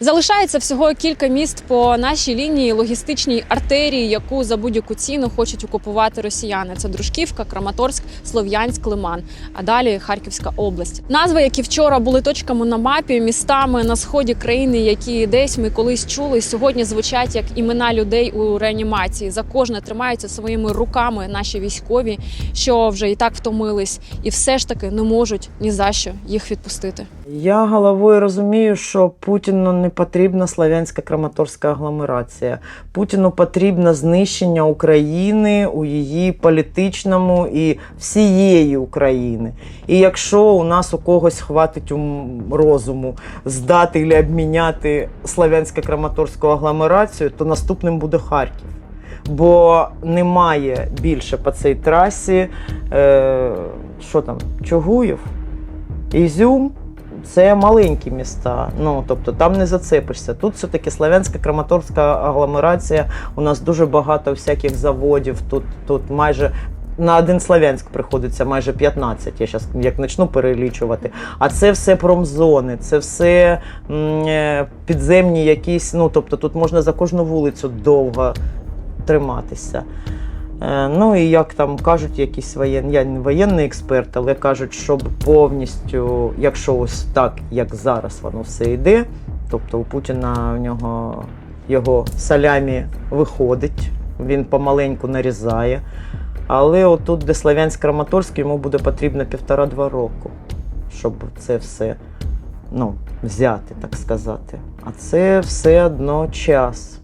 Залишається всього кілька міст по нашій лінії логістичній артерії, яку за будь-яку ціну хочуть окупувати росіяни. Це Дружківка, Краматорськ, Слов'янськ, Лиман. А далі Харківська область. Назви, які вчора були точками на мапі, містами на сході країни, які десь ми колись чули, сьогодні звучать як імена людей у реанімації. За кожне тримаються своїми руками наші військові, що вже і так втомились, і все ж таки не можуть ні за що їх відпустити. Я головою розумію, що Путіну не потрібна славянська краматорська агломерація. Путіну потрібно знищення України у її політичному і всієї України. І якщо у нас у когось хватить розуму здати чи обміняти славянсько краматорську агломерацію, то наступним буде Харків. Бо немає більше по цій трасі, е, що там, Чугуїв, Ізюм. Це маленькі міста, ну тобто там не зацепишся. Тут все-таки славянська краматорська агломерація. У нас дуже багато всяких заводів. Тут, тут майже на один Славянськ приходиться майже 15, Я зараз як почну перелічувати. А це все промзони, це все е, підземні якісь. Ну тобто тут можна за кожну вулицю довго триматися. Е, Ну і як там кажуть, якісь воєнні, я не воєнний експерт, але кажуть, щоб повністю, якщо ось так, як зараз воно все йде, тобто у Путіна в нього його салямі виходить, він помаленьку нарізає. Але отут, де Славянськ Краматорськ, йому буде потрібно півтора-два року, щоб це все ну, взяти, так сказати. А це все одно час.